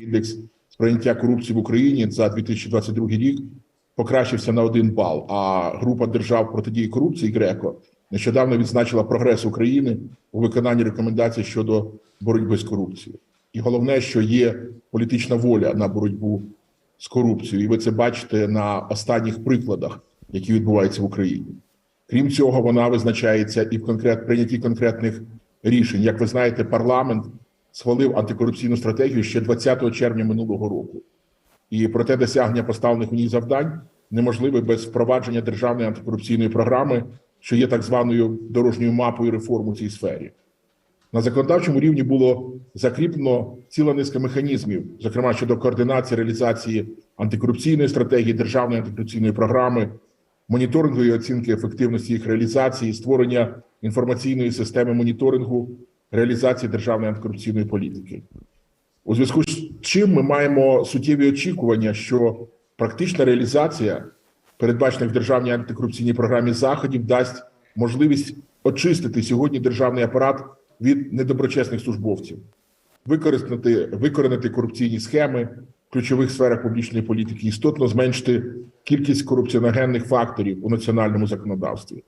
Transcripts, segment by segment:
індекс сприйняття корупції в Україні за 2022 рік покращився на один бал. А група держав протидії корупції ГРЕКО нещодавно відзначила прогрес України у виконанні рекомендацій щодо боротьби з корупцією. І головне, що є політична воля на боротьбу з корупцією, і ви це бачите на останніх прикладах, які відбуваються в Україні. Крім цього, вона визначається і в конкрет прийнятті конкретних рішень. Як ви знаєте, парламент схвалив антикорупційну стратегію ще 20 червня минулого року. І проте досягнення поставлених у ній завдань неможливе без впровадження державної антикорупційної програми, що є так званою дорожньою мапою реформ у цій сфері. На законодавчому рівні було закріплено ціла низка механізмів, зокрема щодо координації реалізації антикорупційної стратегії, державної антикорупційної програми, моніторингу і оцінки ефективності їх реалізації, створення інформаційної системи моніторингу реалізації державної антикорупційної політики. У зв'язку з чим ми маємо суттєві очікування, що практична реалізація передбачених в державній антикорупційній програмі заходів дасть можливість очистити сьогодні державний апарат від недоброчесних службовців, використати викоренити корупційні схеми в ключових сферах публічної політики, істотно зменшити кількість корупціоногенних факторів у національному законодавстві.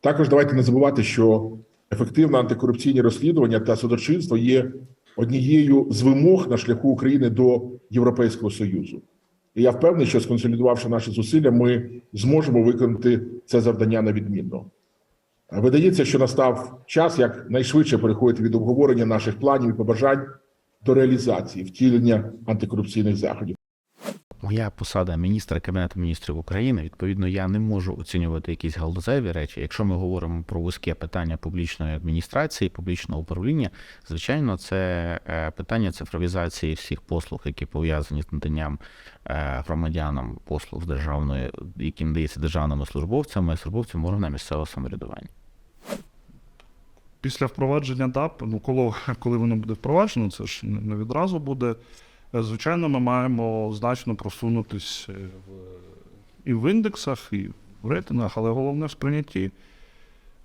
Також давайте не забувати, що ефективне антикорупційні розслідування та судочинство є однією з вимог на шляху України до Європейського Союзу. І я впевнений, що сконсолідувавши наші зусилля, ми зможемо виконати це завдання на відмінно. Видається, що настав час як найшвидше переходити від обговорення наших планів і побажань до реалізації втілення антикорупційних заходів. Моя посада міністра Кабінету міністрів України. Відповідно, я не можу оцінювати якісь галузеві речі. Якщо ми говоримо про вузьке питання публічної адміністрації, публічного управління, звичайно, це е, питання цифровізації всіх послуг, які пов'язані з наданням е, громадянам послуг з державної, які надається державними службовцями, службовцями органами місцевого самоврядування. Після впровадження ДАП, ну коли, коли воно буде впроваджено, це ж не відразу буде. Е, Звичайно, ми маємо значно просунутися в, і в індексах, і в рейтингах, але головне в сприйнятті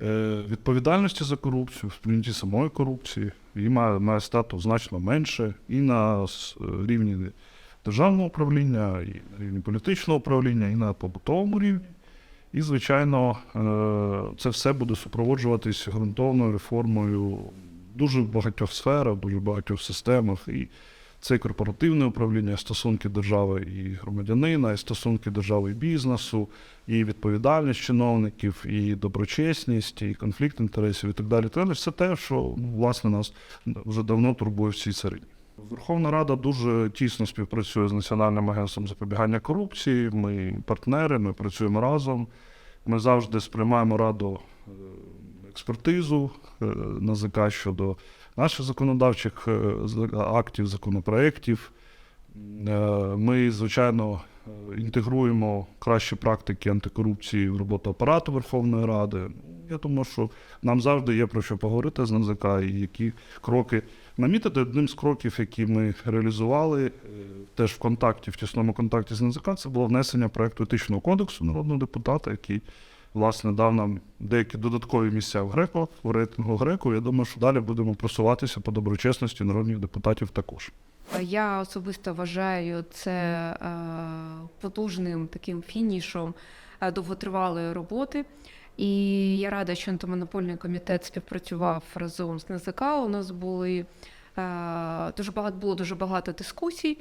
е, відповідальності за корупцію, в сприйнятті самої корупції. Її має, має стати значно менше і на рівні державного управління, і на рівні політичного управління, і на побутовому рівні. І, звичайно, е, це все буде супроводжуватись ґрунтовною реформою дуже багатьох сферах, дуже багатьох системах. І це і корпоративне управління, і стосунки держави і громадянина, і стосунки держави і бізнесу, і відповідальність чиновників, і доброчесність, і конфлікт інтересів, і так далі. Це все те, що ну, власне нас вже давно турбує в цій царині. Верховна Рада дуже тісно співпрацює з Національним агентством запобігання корупції. Ми партнери, ми працюємо разом. Ми завжди сприймаємо раду е, експертизу е, НАЗК щодо наших законодавчих е, актів, законопроєктів. Е, Ми, звичайно, е, інтегруємо кращі практики антикорупції в роботу апарату Верховної Ради. Я думаю, що нам завжди є про що поговорити з НАЗК і які кроки намітити. Одним з кроків, які ми реалізували теж в контакті, в тісному контакті з НАЗК, це було внесення проекту етичного кодексу народного депутата, який власне дав нам деякі додаткові місця в Греко, в рейтингу Греко. Я думаю, що далі будемо просуватися по доброчесності народних депутатів також. Я особисто вважаю це е, потужним таким фінішом е, довготривалої роботи. І я рада, що антимонопольний комітет співпрацював разом з НЗК. У нас були е, дуже багато було дуже багато дискусій,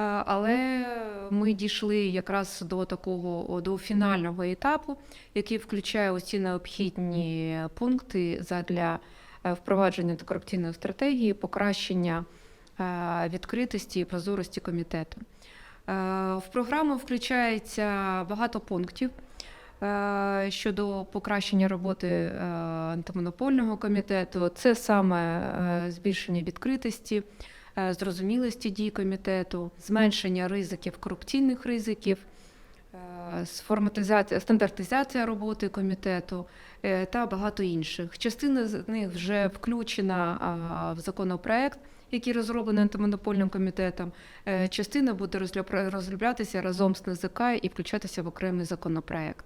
але ми дійшли якраз до такого до фінального етапу, який включає усі необхідні пункти задля е, впровадження антикорупційної стратегії, покращення е, відкритості і прозорості комітету. Е, В програму включається багато пунктів е, щодо покращення роботи е, антимонопольного комітету. Це саме е, збільшення відкритості, е, зрозумілості дій комітету, зменшення ризиків, корупційних ризиків, е, сформатизація, стандартизація роботи комітету е, та багато інших. Частина з них вже включена в законопроект, який розроблений антимонопольним комітетом. Е, Частина буде розробля- розроблятися разом з НЗК і включатися в окремий законопроект.